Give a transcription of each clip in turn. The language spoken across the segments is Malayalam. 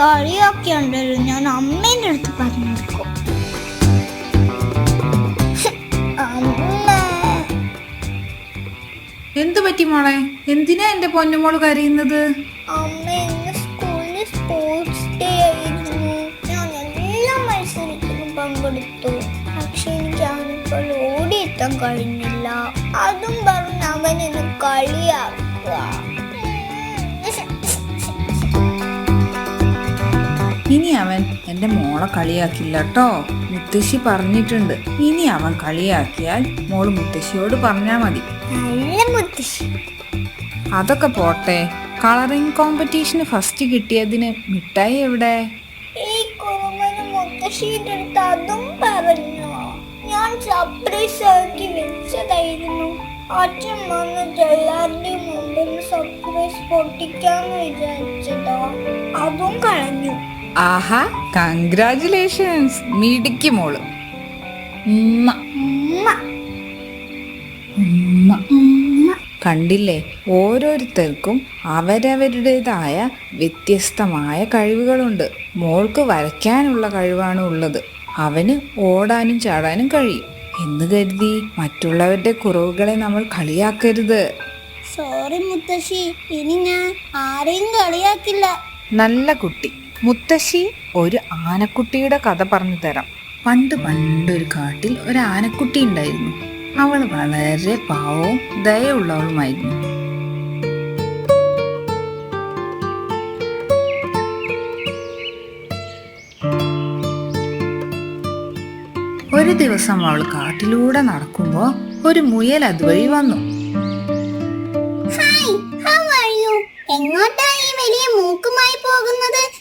കളിയൊക്കെ ഉണ്ടല്ലോ. ഞാൻ അമ്മേന്റെ അടുത്ത് പറഞ്ഞു കൊടുക്കും. എന്ത് പറ്റി മോളെ? എന്തിനാ എന്റെ പൊന്നുമോൾ കരയുന്നത്? അമ്മ ഇന്ന് സ്കൂളിൽ സ്പോർട്സ് ഡേ ആയിരുന്നു. ഞാൻ എല്ലാ മത്സരത്തിലും പങ്കെടുത്തു. പക്ഷെ എനിക്ക് അവനിപ്പോൾ ഓടിയെത്താൻ കഴിഞ്ഞില്ല. അതും പറഞ്ഞ് അവൻ എന്നെ ഇനി അവൻ എന്റെ മോളെ കളിയാക്കില്ല കേട്ടോ മുത്തശ്ശി പറഞ്ഞിട്ടുണ്ട്. ഇനി അവൻ കളിയാക്കിയാൽ മോൾ മുത്തശ്ശിയോട് പറഞ്ഞാ മതി. നല്ല മുത്തശ്ശി. അതൊക്കെ പോട്ടെ. കളറിംഗ് കോമ്പറ്റീഷന് ഫസ്റ്റ് കിട്ടിയതിന് മിഠായി എവിടെ? ഈ കുറുമന് മുത്തശ്ശിയുടെ അടുത്ത് അതും പറഞ്ഞു. ഞാൻ സർപ്രൈസ് ആക്കി വെച്ചതായിരുന്നു. അച്ഛൻ വന്നിട്ട് എല്ലാവരുടെയും മുമ്പിൽ സർപ്രൈസ് പൊട്ടിക്കാന്ന് വിചാരിച്ചതാ. അതും കളഞ്ഞു. ആഹാ കൺഗ്രാചുലേഷൻസ് മിടുക്കി മോൾ. കണ്ടില്ലേ ഓരോരുത്തർക്കും അവരവരുടേതായ വ്യത്യസ്തമായ കഴിവുകളുണ്ട്. മോൾക്ക് വരയ്ക്കാനുള്ള കഴിവാണ് ഉള്ളത്. അവന് ഓടാനും ചാടാനും കഴിയും. എന്ന് കരുതി മറ്റുള്ളവരുടെ കുറവുകളെ നമ്മൾ കളിയാക്കരുത്. സോറി മുത്തശ്ശി ഇനി ഞാൻ ആരെയും കളിയാക്കില്ല. നല്ല കുട്ടി. മുത്തശ്ശി ഒരു ആനക്കുട്ടിയുടെ കഥ പറഞ്ഞു തരാം. പണ്ട് പണ്ടൊരു കാട്ടിൽ ഒരു ആനക്കുട്ടി ഉണ്ടായിരുന്നു. അവൾ വളരെ പാവവും ദയവുള്ളവളുമായിരുന്നു ഒരു ദിവസം അവൾ കാട്ടിലൂടെ നടക്കുമ്പോൾ ഒരു മുയൽ അതുവഴി വന്നു. എങ്ങോട്ടാ ഈ വലിയ മൂക്കുമായി പോകുന്നത്?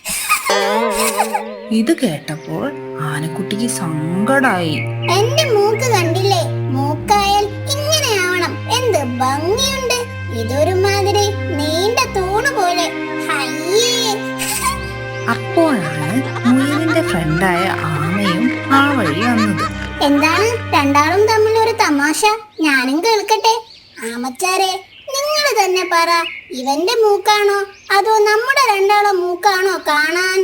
ഇത് കേട്ടപ്പോൾ ആനക്കുട്ടിക്ക് സങ്കടായി. എന്റെ മൂക്ക് കണ്ടില്ലേ? മൂക്കായാൽ ഇങ്ങനെ ആവണം. എന്ത് ഭംഗിയുണ്ട്. ഇതൊരു മാതിരി നീണ്ട തൂണ് പോലെ. അപ്പോഴാണ് മുയലിന്റെ ഫ്രണ്ടായ ആമയും ആ വഴി വന്നത്. എന്താണ്? രണ്ടാളും തമ്മിൽ ഒരു തമാശ? ഞാനും കേൾക്കട്ടെ. ആമച്ചാരെ നിങ്ങൾ തന്നെ പറ. ഇവന്റെ മൂക്കാണോ? അതോ നമ്മുടെ രണ്ടാളോ മൂക്കാണോ കാണാൻ?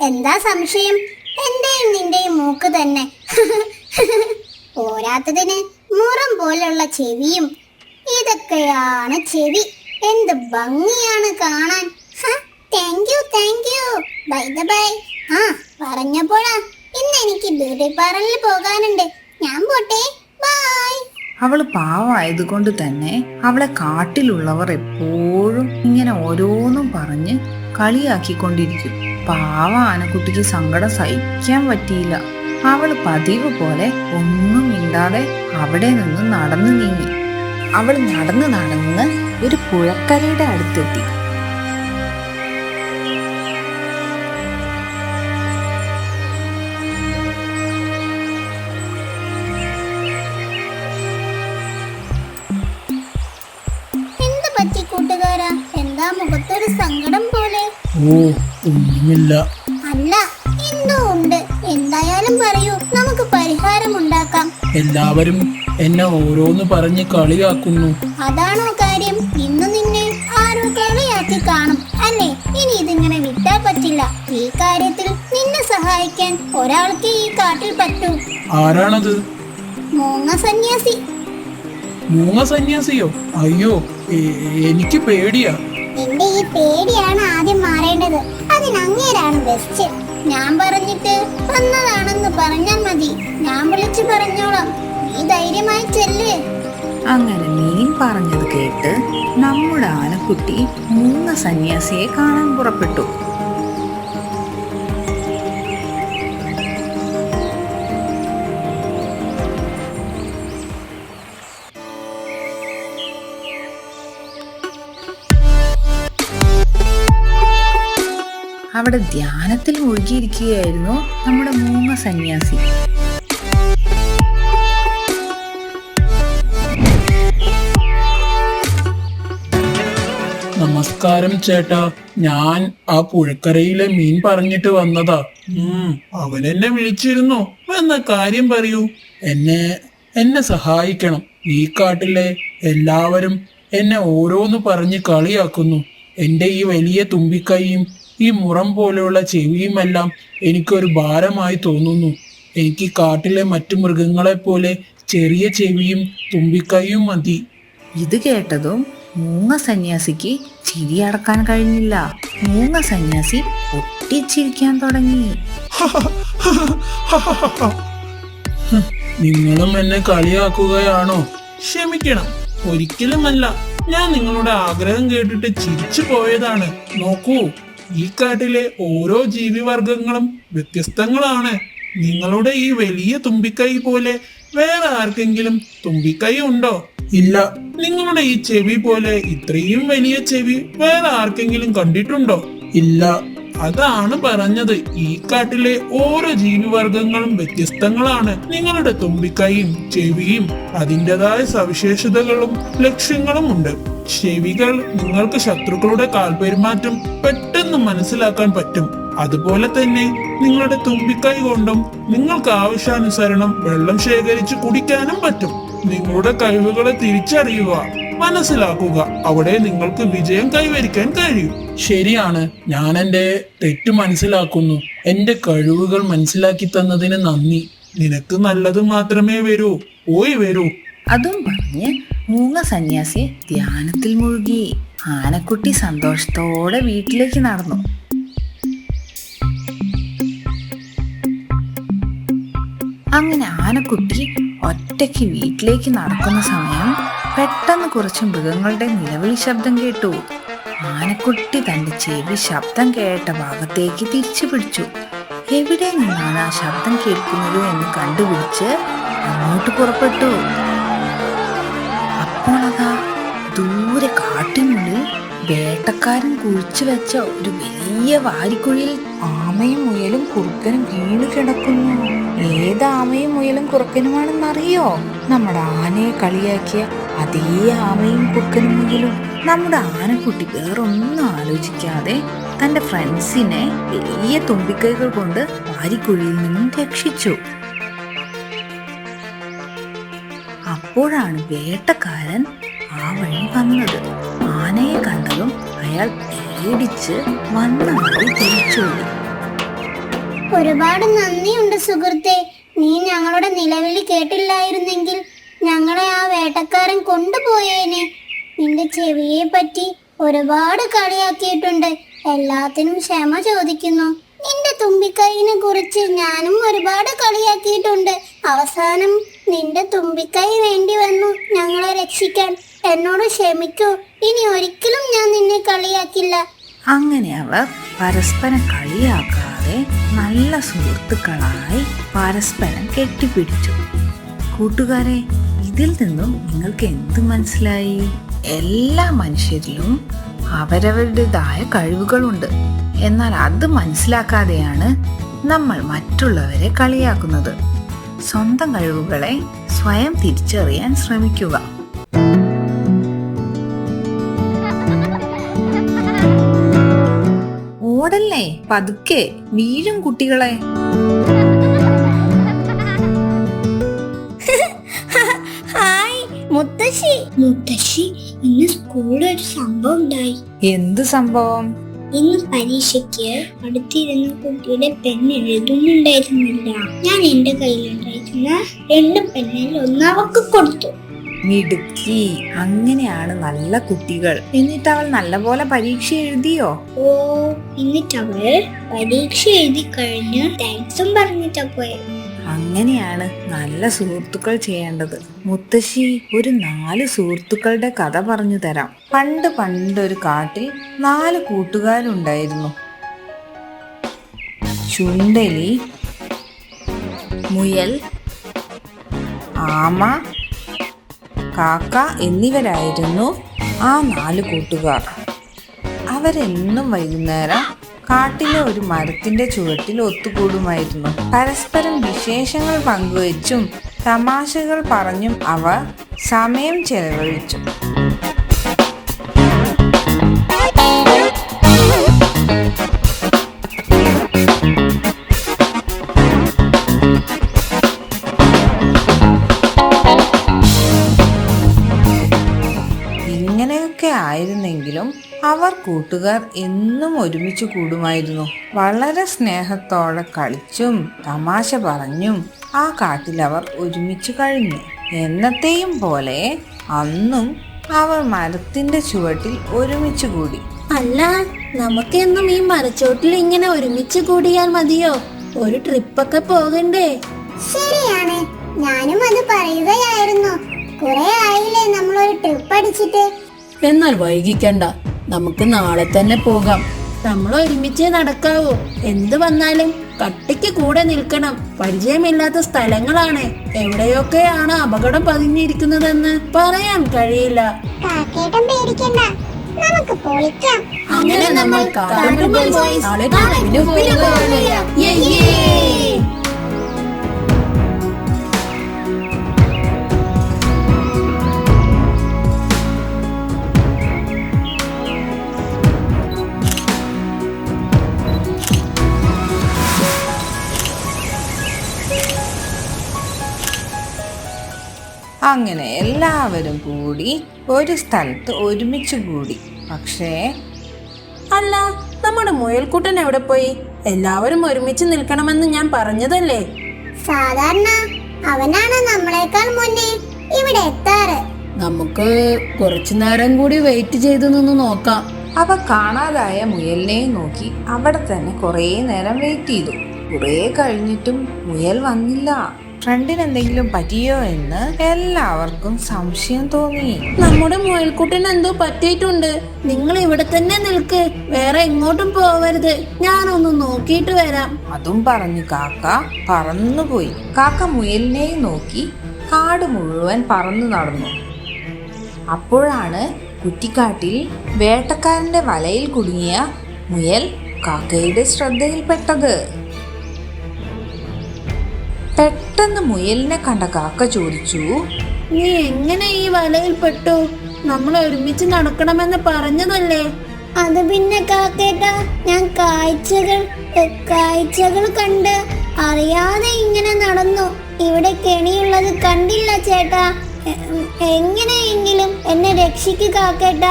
എന്താ സംശയം? എന്റെയും നിന്റെയും മൂക്ക് തന്നെ. പോരാത്തതിന് മുറം പോലുള്ള ചെവിയും ഇതൊക്കെയാണ് ചെവി. എന്ത് ഭംഗിയാണ് കാണാൻ. Thank you thank you by the by ആ പറഞ്ഞപ്പോഴാ ഇന്ന് എനിക്ക് ബ്യൂട്ടി പാർലറിൽ പോകാനുണ്ട്. ഞാൻ പോട്ടെ. ബൈ അവൾ പാവായതുകൊണ്ട് തന്നെ അവളെ കാട്ടിലുള്ളവർ എപ്പോഴും ഇങ്ങനെ ഓരോന്നും പറഞ്ഞ് കളിയാക്കിക്കൊണ്ടിരിക്കും. പാവ ആനക്കുട്ടിക്ക് സങ്കടം സഹിക്കാൻ പറ്റിയില്ല. അവൾ പതിവ് പോലെ ഒന്നും മിണ്ടാതെ അവിടെ നിന്ന് നടന്നു നീങ്ങി. അവൾ നടന്ന് നടന്ന് ഒരു പുഴക്കരയുടെ അടുത്തെത്തി. എന്താ മുഖത്തൊരു സങ്കടം പോലെ. ഓ ഒന്നുമില്ല. അല്ല എന്തോ ഉണ്ട്. എന്തായാലും പറയൂ നമുക്ക് പരിഹാരം ഉണ്ടാക്കാം. എല്ലാവരും എന്നെ ഓരോന്ന് പറഞ്ഞ് കളിയാക്കുന്നു. അതാണോ കാര്യം? ഇന്ന് നിന്നെ ആരോ കളിയാക്കി കാണും അല്ലേ? ഇനി ഇതിങ്ങനെ വിട്ടാൽ പറ്റില്ല. ഈ കാര്യത്തിൽ നിന്നെ സഹായിക്കാൻ ഒരാൾക്ക് ഈ കാട്ടിൽ പറ്റൂ. ആരാണത്? മൂങ്ങ സന്യാസി. മൂങ്ങ സന്യാസിയോ? അയ്യോ എനിക്ക് പേടിയാ. നിന്റെ ഈ പേടിയാണ് ആദ്യം മാറേണ്ടത്. അതിനങ്ങേരാണ് ബെസ്റ്റ് ഞാൻ പറഞ്ഞിട്ട് വന്നതാണെന്ന് പറഞ്ഞാൽ മതി. ഞാൻ വിളിച്ചു പറഞ്ഞോളാം. നീ ധൈര്യമായി ചെല്ലേ. അങ്ങനെ മീൻ പറഞ്ഞത് കേട്ട് നമ്മുടെ ആനക്കുട്ടി മൂന്ന് സന്യാസിയെ കാണാൻ പുറപ്പെട്ടു. അവിടെ ധ്യാനത്തിൽ മുഴുകിയിരിക്കുകയായിരുന്നു നമ്മുടെ മൂന്ന് സന്യാസി. നമസ്കാരം ചേട്ടാ. ഞാൻ ആ പുഴക്കരയിലെ മീൻ പറഞ്ഞിട്ട് വന്നതാ. അവൻ എന്നെ വിളിച്ചിരുന്നു. എന്ന കാര്യം പറയൂ. എന്നെ എന്നെ സഹായിക്കണം. ഈ കാട്ടിലെ എല്ലാവരും എന്നെ ഓരോന്ന് പറഞ്ഞ് കളിയാക്കുന്നു. എന്റെ ഈ വലിയ തുമ്പിക്കൈയും ഈ മുറം പോലെയുള്ള ചെവിയുമെല്ലാം എനിക്കൊരു ഭാരമായി തോന്നുന്നു. എനിക്ക് കാട്ടിലെ മറ്റു മൃഗങ്ങളെപ്പോലെ ചെറിയ ചെവിയും തുമ്പിക്കൈയും മതി. ഇത് കേട്ടതും മൂങ്ങ സന്യാസിക്ക് ചിരി അടക്കാൻ കഴിഞ്ഞില്ല. മൂങ്ങ സന്യാസി പൊട്ടിച്ചിരിക്കാൻ തുടങ്ങി. നിങ്ങളും എന്നെ കളിയാക്കുകയാണോ? ക്ഷമിക്കണം. ഒരിക്കലുമല്ല. ഞാൻ നിങ്ങളുടെ ആഗ്രഹം കേട്ടിട്ട് ചിരിച്ചു പോയതാണ്. നോക്കൂ. ഈ കാട്ടിലെ ഓരോ ജീവിവർഗങ്ങളും വ്യത്യസ്തങ്ങളാണ്. നിങ്ങളുടെ ഈ വലിയ തുമ്പിക്കൈ പോലെ വേറെ ആർക്കെങ്കിലും തുമ്പിക്കൈ ഉണ്ടോ? ഇല്ല. നിങ്ങളുടെ ഈ ചെവി പോലെ ഇത്രയും വലിയ ചെവി വേറെ ആർക്കെങ്കിലും കണ്ടിട്ടുണ്ടോ? ഇല്ല. അതാണ് പറഞ്ഞത്. ഈ കാട്ടിലെ ഓരോ ജീവിവർഗങ്ങളും വ്യത്യസ്തങ്ങളാണ്. നിങ്ങളുടെ തുമ്പിക്കൈയും ചെവിയും അതിന്റെതായ സവിശേഷതകളും ലക്ഷ്യങ്ങളും ഉണ്ട് ചെവികൾ നിങ്ങൾക്ക് ശത്രുക്കളുടെ കാൽപെരുമാറ്റം പെട്ടെന്ന് മനസ്സിലാക്കാൻ പറ്റും. അതുപോലെ തന്നെ നിങ്ങളുടെ തുമ്പിക്കൈ കൊണ്ടും നിങ്ങൾക്ക് ആവശ്യാനുസരണം വെള്ളം ശേഖരിച്ച് കുടിക്കാനും പറ്റും. നിങ്ങളുടെ കഴിവുകളെ തിരിച്ചറിയുക മനസ്സിലാക്കുക. അവിടെ നിങ്ങൾക്ക് വിജയം കൈവരിക്കാൻ കഴിയും. ശരിയാണ് ഞാൻ എന്റെ തെറ്റ് മനസ്സിലാക്കുന്നു. എന്റെ കഴിവുകൾ മനസ്സിലാക്കി തന്നതിന് നന്ദി. നിനക്ക് നല്ലത് മാത്രമേ വരൂ. പോയി വരൂ. അതും പറഞ്ഞ് മൂങ്ങ സന്യാസി ധ്യാനത്തിൽ മുഴുകി. ആനക്കുട്ടി സന്തോഷത്തോടെ വീട്ടിലേക്ക് നടന്നു. അങ്ങനെ ആനക്കുട്ടി ഒറ്റയ്ക്ക് വീട്ടിലേക്ക് നടക്കുന്ന സമയം പെട്ടെന്ന് കുറച്ച് മൃഗങ്ങളുടെ നിലവിളി ശബ്ദം കേട്ടു. ആനക്കുട്ടി തന്റെ ചെവി ശബ്ദം കേട്ട ഭാഗത്തേക്ക് തിരിച്ചു പിടിച്ചു. എവിടെ നിന്നാണ് ആ ശബ്ദം കേൾക്കുന്നത്? എന്ന് കണ്ടുപിടിച്ച് അങ്ങോട്ട് പുറപ്പെട്ടു. അപ്പോൾ അതാ ദൂരെ കാട്ടിനുള്ളിൽ വേട്ടക്കാരൻ കുഴിച്ചു വെച്ച ഒരു വലിയ വാരിക്കുഴിയിൽ ആമയും മുയലും കുറുക്കനും വീണു കിടക്കുന്നു. ഏത് ആമയും മുയലും കുറുക്കനുമാണെന്നറിയോ? നമ്മുടെ ആനയെ കളിയാക്കിയ അതേ ആമയും കുറുക്കനും മുയലും. നമ്മുടെ ആനക്കുട്ടി വേറൊന്നും ആലോചിക്കാതെ തന്റെ ഫ്രണ്ട്സിനെ വലിയ തുമ്പിക്കൈകൾ കൊണ്ട് വാരിക്കുഴിയിൽ നിന്നും രക്ഷിച്ചു. അപ്പോഴാണ് വേട്ടക്കാരൻ ആ വഴി വന്നത്. ആനയെ കണ്ടതും അയാൾ പേടിച്ച് വന്ന വഴി തിരിച്ചു ഒരുപാട് നന്ദിയുണ്ട് സുഹൃത്തെ. നീ ഞങ്ങളുടെ നിലവിളി കേട്ടില്ലായിരുന്നെങ്കിൽ ഞങ്ങളെ ആ വേട്ടക്കാരൻ കൊണ്ടുപോയേനെ. നിന്റെ ചെവിയെ പറ്റി ഒരുപാട് കളിയാക്കിയിട്ടുണ്ട്. എല്ലാത്തിനും ക്ഷമ ചോദിക്കുന്നു. നിന്റെ തുമ്പിക്കൈനെ കുറിച്ച് ഞാനും ഒരുപാട് കളിയാക്കിയിട്ടുണ്ട്. അവസാനം നിന്റെ തുമ്പിക്കൈ വേണ്ടി വന്നു ഞങ്ങളെ രക്ഷിക്കാൻ. എന്നോട് ക്ഷമിക്കൂ. ഇനി ഒരിക്കലും ഞാൻ നിന്നെ കളിയാക്കില്ല. അങ്ങനെ അവർ പരസ്പരം കളിയാക്കാതെ നല്ല സുഹൃത്തുക്കളായി പരസ്പരം കെട്ടിപ്പിടിച്ചു. കൂട്ടുകാരെ ഇതിൽ നിന്നും നിങ്ങൾക്ക് എന്ത് മനസ്സിലായി? എല്ലാ മനുഷ്യരിലും അവരവരുടേതായ കഴിവുകളുണ്ട്. എന്നാൽ അത് മനസ്സിലാക്കാതെയാണ് നമ്മൾ മറ്റുള്ളവരെ കളിയാക്കുന്നത്. സ്വന്തം കഴിവുകളെ സ്വയം തിരിച്ചറിയാൻ ശ്രമിക്കുക. ഓടല്ലേ? പതുക്കെ. വീഴും കുട്ടികളെ. ഹായ് മുത്തശ്ശി. മുത്തശ്ശി ഇന്ന് സ്കൂളിൽ ഒരു സംഭവം ഉണ്ടായി. എന്ത് സംഭവം? ഇന്ന് പരീക്ഷയ്ക്ക് അടുത്തിരുന്ന കുട്ടിയുടെ പെൻ എഴുതുന്നുണ്ടായിരുന്നില്ല. ഞാൻ എന്റെ കയ്യിലുണ്ടായിരുന്ന രണ്ട് പെണ്ണിൽ ഒന്ന് അവക്ക് കൊടുത്തു. മിടുക്കി. അങ്ങനെയാണ് നല്ല കുട്ടികൾ. എന്നിട്ട് അവൾ നല്ലപോലെ പരീക്ഷ എഴുതിയോ? ഓ എന്നിട്ട് അവൾ പരീക്ഷ എഴുതി കഴിഞ്ഞ് താങ്ക്സും പറഞ്ഞിട്ടാ പോയത് അങ്ങനെയാണ് നല്ല സുഹൃത്തുക്കൾ ചെയ്യേണ്ടത്. മുത്തശ്ശി ഒരു നാല് സുഹൃത്തുക്കളുടെ കഥ പറഞ്ഞു തരാം. പണ്ട് പണ്ടൊരു കാട്ടിൽ നാല് കൂട്ടുകാരുണ്ടായിരുന്നു. ചുണ്ടലി മുയൽ ആമ കാക്ക എന്നിവരായിരുന്നു ആ നാല് കൂട്ടുകാർ. അവരെന്നും വൈകുന്നേരം കാട്ടിലെ ഒരു മരത്തിന്റെ ചുവട്ടിൽ ഒത്തുകൂടുമായിരുന്നു. പരസ്പരം വിശേഷങ്ങൾ പങ്കുവച്ചും തമാശകൾ പറഞ്ഞും അവർ സമയം ചെലവഴിച്ചു. ആയിരുന്നെങ്കിലും അവർ കൂട്ടുകാർ എന്നും ഒരുമിച്ച് കൂടുമായിരുന്നു. വളരെ സ്നേഹത്തോടെ കളിച്ചും തമാശ പറഞ്ഞും ആ കാട്ടിൽ അവർ ഒരുമിച്ച് കഴിഞ്ഞു. എന്നത്തെയും പോലെ അന്നും അവർ മരത്തിന്റെ ചുവട്ടിൽ ഒരുമിച്ച് കൂടി. അല്ല നമുക്കെന്നും ഈ മരച്ചോട്ടിൽ ഇങ്ങനെ ഒരുമിച്ച് കൂടിയാൽ മതിയോ? ഒരു ട്രിപ്പൊക്കെ പോകണ്ടേ? ശരിയാണ്. ഞാനും അത് പറയുകയായിരുന്നു. കുറെ ആയില്ലേ നമ്മൾ ഒരു ട്രിപ്പ് അടിച്ചിട്ട്? എന്നാൽ വൈകിക്കണ്ട. നമുക്ക് നാളെ തന്നെ പോകാം. നമ്മൾ ഒരുമിച്ചേ നടക്കാവൂ. എന്ത് വന്നാലും കട്ടിക്ക് കൂടെ നിൽക്കണം. പരിചയമില്ലാത്ത സ്ഥലങ്ങളാണ്. എവിടെയൊക്കെയാണ് അപകടം പതിഞ്ഞിരിക്കുന്നതെന്ന് പറയാൻ കഴിയില്ല. അങ്ങനെ നമ്മൾ അങ്ങനെ എല്ലാവരും കൂടി ഒരു സ്ഥലത്ത് ഒരുമിച്ച് കൂടി. പക്ഷേ അല്ല നമ്മുടെ മുയൽക്കുട്ടൻ എവിടെ പോയി? എല്ലാവരും ഒരുമിച്ച് നിൽക്കണമെന്ന് ഞാൻ പറഞ്ഞതല്ലേ? സാധാരണ അവനാണ് നമ്മളെക്കാൾ മുന്നേ ഇവിടെ എത്താറ്. നമുക്ക് കുറച്ചു നേരം കൂടി വെയിറ്റ് ചെയ്തു നിന്ന് നോക്കാം. അവ കാണാതായ മുയലിനെ നോക്കി അവിടെ തന്നെ കുറേ നേരം വെയിറ്റ് ചെയ്തു. കുറേ കഴിഞ്ഞിട്ടും മുയൽ വന്നില്ല. ഫ്രണ്ടിന് എന്തെങ്കിലും പറ്റിയോ എന്ന് എല്ലാവർക്കും സംശയം തോന്നി. നമ്മുടെ മുയൽക്കുട്ടിന് എന്തോ പറ്റിയിട്ടുണ്ട്. നിങ്ങൾ ഇവിടെ തന്നെ നിൽക്ക്. വേറെ എങ്ങോട്ടും പോവരുത്. ഞാനൊന്ന് നോക്കിയിട്ട് വരാം. അതും പറഞ്ഞു കാക്ക പറന്നുപോയി. കാക്ക മുയലിനെയും നോക്കി കാട് മുഴുവൻ പറന്നു നടന്നു. അപ്പോഴാണ് കുറ്റിക്കാട്ടിൽ വേട്ടക്കാരന്റെ വലയിൽ കുടുങ്ങിയ മുയൽ കാക്കയുടെ ശ്രദ്ധയിൽപ്പെട്ടത്. പെട്ടെന്ന് മുയലിനെ കണ്ട കാക്ക ചോദിച്ചു നീ എങ്ങനെ ഈ വലയിൽ പെട്ടു? നമ്മൾ ഒരുമിച്ച് നടക്കണമെന്ന് പറഞ്ഞതല്ലേ? അത് പിന്നെ കാക്കേട്ട ഞാൻ കാഴ്ചകൾ കാഴ്ചകൾ കണ്ട് അറിയാതെ ഇങ്ങനെ നടന്നു. ഇവിടെ കെണിയുള്ളത് കണ്ടില്ല ചേട്ടാ. എങ്ങനെയെങ്കിലും എന്നെ രക്ഷിക്ക് കാക്കേട്ട.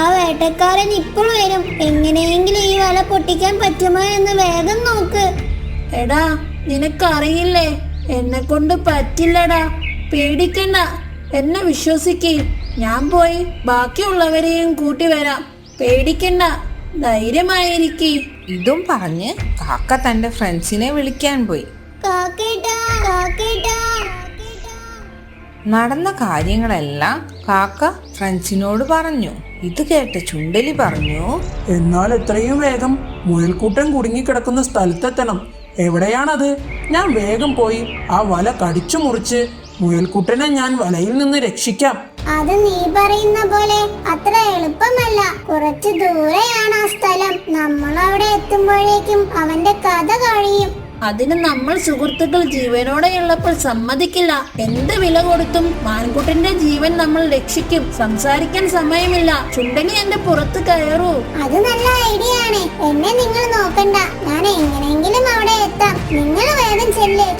ആ വേട്ടക്കാരൻ ഇപ്പോൾ വരും. എങ്ങനെയെങ്കിലും ഈ വല പൊട്ടിക്കാൻ പറ്റുമോ എന്ന് വേഗം നോക്ക്. എടാ നിനക്കറിയില്ലേ എന്നെ കൊണ്ട് പറ്റില്ലടാ. പേടിക്കണ്ട. എന്നെ വിശ്വസിക്ക്. ഞാൻ പോയി ബാക്കിയുള്ളവരെയും കൂട്ടി വരാം. പേടിക്കണ്ട. ധൈര്യമായിരിക്കേ. ഇതും പറഞ്ഞ് കാക്ക തന്റെ ഫ്രണ്ട്സിനെ വിളിക്കാൻ പോയി. നടന്ന കാര്യങ്ങളെല്ലാം കാക്ക ഫ്രണ്ട്സിനോട് പറഞ്ഞു. ഇത് കേട്ട ചുണ്ടലി പറഞ്ഞു എന്നാൽ എത്രയും വേഗം മുഴൽക്കൂട്ടം കുടുങ്ങി കിടക്കുന്ന സ്ഥലത്തെത്തണം. എവിടെയാണത്? ഞാൻ വേഗം പോയി ആ വല കടിച്ചു മുറിച്ച് മുയൽക്കുട്ടനെ ഞാൻ വലയിൽ നിന്ന് രക്ഷിക്കാം. അത് നീ പറയുന്ന പോലെ അത്ര എളുപ്പമല്ല. കുറച്ച് ദൂരെയാണ് ആ സ്ഥലം. നമ്മൾ അവിടെ എത്തുമ്പോഴേക്കും അവന്റെ കഥ കഴിയും. അതിന് നമ്മൾ സുഹൃത്തുക്കൾ ജീവനോടെയുള്ളപ്പോൾ സമ്മതിക്കില്ല. എന്ത് വില കൊടുത്തും മാൻകുട്ടിന്റെ ജീവൻ നമ്മൾ രക്ഷിക്കും. സംസാരിക്കാൻ സമയമില്ല. ചുണ്ടനി എന്റെ പുറത്ത് കയറൂ. അത് നല്ല ഐഡിയ ആണ്. എന്നെ നിങ്ങൾ നോക്കണ്ട. ഞാൻ എങ്ങനെയെങ്കിലും അവിടെ എത്താം. നിങ്ങൾ വേഗം ചെല്ലേ.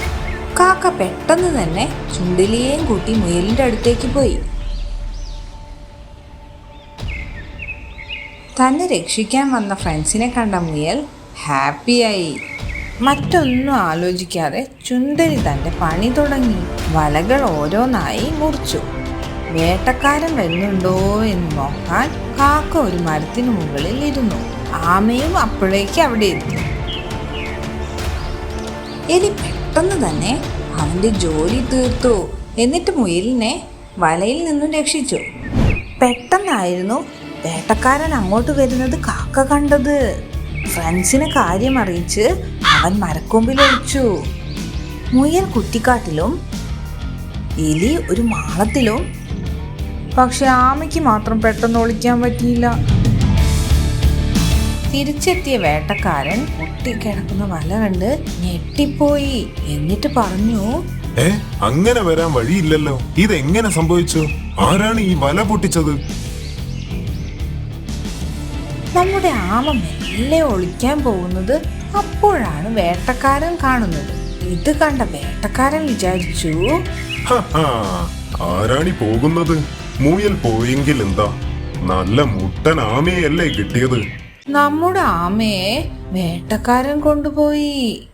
കാക്ക പെട്ടെന്ന് തന്നെ ചുണ്ടിലിയെയും കൂട്ടി മുയലിന്റെ അടുത്തേക്ക് പോയി. തന്നെ രക്ഷിക്കാൻ വന്ന ഫ്രണ്ട്സിനെ കണ്ട മുയൽ ഹാപ്പിയായി മറ്റൊന്നും ആലോചിക്കാതെ ചുന്ദരി തന്റെ പണി തുടങ്ങി വലകൾ ഓരോന്നായി മുറിച്ചു. വേട്ടക്കാരൻ വരുന്നുണ്ടോ എന്ന് നോക്കാൻ കാക്ക ഒരു മരത്തിന് മുകളിൽ ഇരുന്നു. ആമയും അപ്പോഴേക്ക് അവിടെ എത്തി. എലി പെട്ടെന്ന് തന്നെ അവന്റെ ജോലി തീർത്തു എന്നിട്ട് മുയലിനെ വലയിൽ നിന്നും രക്ഷിച്ചു. പെട്ടെന്നായിരുന്നു വേട്ടക്കാരൻ അങ്ങോട്ട് വരുന്നത് കാക്ക കണ്ടത്. ഫ്രണ്ട്സിനെ കാര്യം അറിയിച്ച് അവൻ മരക്കൊമ്പിൽ ഒളിച്ചു. മുയൽ കുറ്റിക്കാട്ടിലും എലി ഒരു മാളത്തിലും. പക്ഷെ ആമയ്ക്ക് മാത്രം പെട്ടെന്ന് ഒളിക്കാൻ പറ്റിയില്ല. തിരിച്ചെത്തിയ വേട്ടക്കാരൻ പൊട്ടിക്കിടക്കുന്ന വല കണ്ട് ഞെട്ടിപ്പോയി. എന്നിട്ട് പറഞ്ഞു അങ്ങനെ വരാൻ വഴിയില്ലല്ലോ. ഇതെങ്ങനെ സംഭവിച്ചു? ആരാണ് ഈ വല പൊട്ടിച്ചത്? നമ്മുടെ ആമ മെല്ലെ ഒളിക്കാൻ പോകുന്നത് അപ്പോഴാണ് വേട്ടക്കാരൻ കാണുന്നത്. ഇത് കണ്ട വേട്ടക്കാരൻ വിചാരിച്ചു ആരാണി പോകുന്നത്? മുയൽ പോയെങ്കിൽ എന്താ? നല്ല മുട്ടൻ ആമയല്ലേ കിട്ടിയത്? നമ്മുടെ ആമയെ വേട്ടക്കാരൻ കൊണ്ടുപോയി.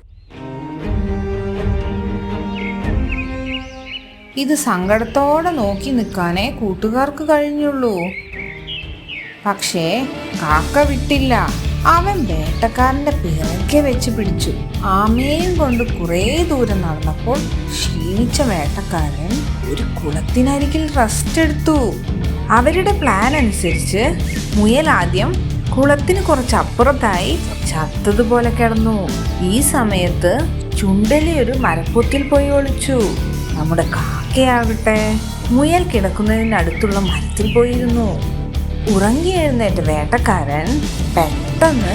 ഇത് സങ്കടത്തോടെ നോക്കി നിൽക്കാനേ കൂട്ടുകാർക്ക് കഴിഞ്ഞുള്ളൂ. പക്ഷേ കാക്ക വിട്ടില്ല. അവൻ വേട്ടക്കാരന്റെ പിറകെ വെച്ച് പിടിച്ചു. ആമയും കൊണ്ട് കുറേ ദൂരം നടന്നപ്പോൾ ക്ഷീണിച്ച വേട്ടക്കാരൻ ഒരു കുളത്തിനരികിൽ റെസ്റ്റ് എടുത്തു. അവരുടെ പ്ലാൻ അനുസരിച്ച് മുയൽ ആദ്യം കുളത്തിന് കുറച്ച് അപ്പുറത്തായി ചത്തതുപോലെ കിടന്നു. ഈ സമയത്ത് ചുണ്ടലി ഒരു മരപ്പൊത്തിൽ പോയി ഒളിച്ചു. നമ്മുടെ കാക്കയാവട്ടെ മുയൽ കിടക്കുന്നതിനടുത്തുള്ള മരത്തിൽ പോയിരുന്നു. ഉറങ്ങി എഴുന്നേറ്റ വേട്ടക്കാരൻ പെട്ടെന്ന്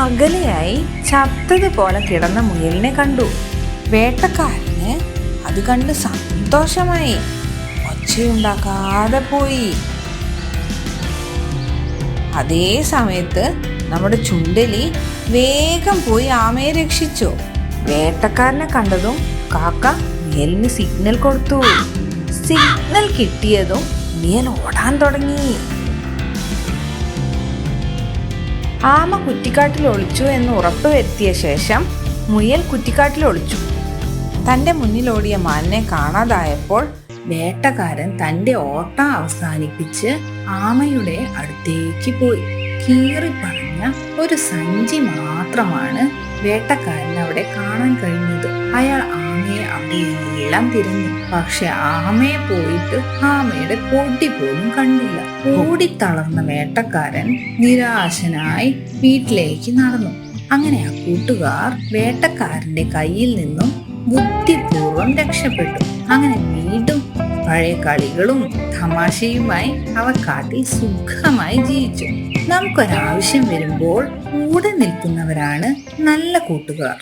അകലെയായി ചത്തതുപോലെ കിടന്ന മുയലിനെ കണ്ടു. വേട്ടക്കാരന് അത് കണ്ട് സന്തോഷമായി. ഒച്ചയുണ്ടാക്കാതെ പോയി. അതേ സമയത്ത് നമ്മുടെ ചുണ്ടലി വേഗം പോയി ആമയെ രക്ഷിച്ചു. വേട്ടക്കാരനെ കണ്ടതും കാക്ക മുയലിന് സിഗ്നൽ കൊടുത്തു. സിഗ്നൽ കിട്ടിയതും മുയൽ ഓടാൻ തുടങ്ങി. ആമ കുറ്റിക്കാട്ടിൽ ഒളിച്ചു എന്ന് ഉറപ്പുവരുത്തിയ ശേഷം മുയൽ കുറ്റിക്കാട്ടിൽ ഒളിച്ചു. തന്റെ മുന്നിലോടിയ മാനിനെ കാണാതായപ്പോൾ വേട്ടക്കാരൻ തന്റെ ഓട്ടം അവസാനിപ്പിച്ച് ആമയുടെ അടുത്തേക്ക് പോയി. കീറി പറഞ്ഞ ഒരു സഞ്ചി മാത്രമാണ് വേട്ടക്കാരൻ അവിടെ കാണാൻ കഴിഞ്ഞത്. അയാൾ ആമയെ അവിടെയെല്ലാം തിരഞ്ഞു. പക്ഷെ ആമയെ പോയിട്ട് ആമയുടെ പൊടി പോലും കണ്ടില്ല. ഓടിത്തളർന്ന വേട്ടക്കാരൻ നിരാശനായി വീട്ടിലേക്ക് നടന്നു. അങ്ങനെ ആ കൂട്ടുകാർ വേട്ടക്കാരന്റെ കയ്യിൽ നിന്നും ബുദ്ധിപൂർവം രക്ഷപ്പെട്ടു. അങ്ങനെ വീണ്ടും പഴയ കളികളും തമാശയുമായി അവ കാട്ടിൽ സുഖമായി ജീവിച്ചു. നമുക്കൊരാവശ്യം വരുമ്പോൾ കൂടെ നിൽക്കുന്നവരാണ് നല്ല കൂട്ടുകാർ.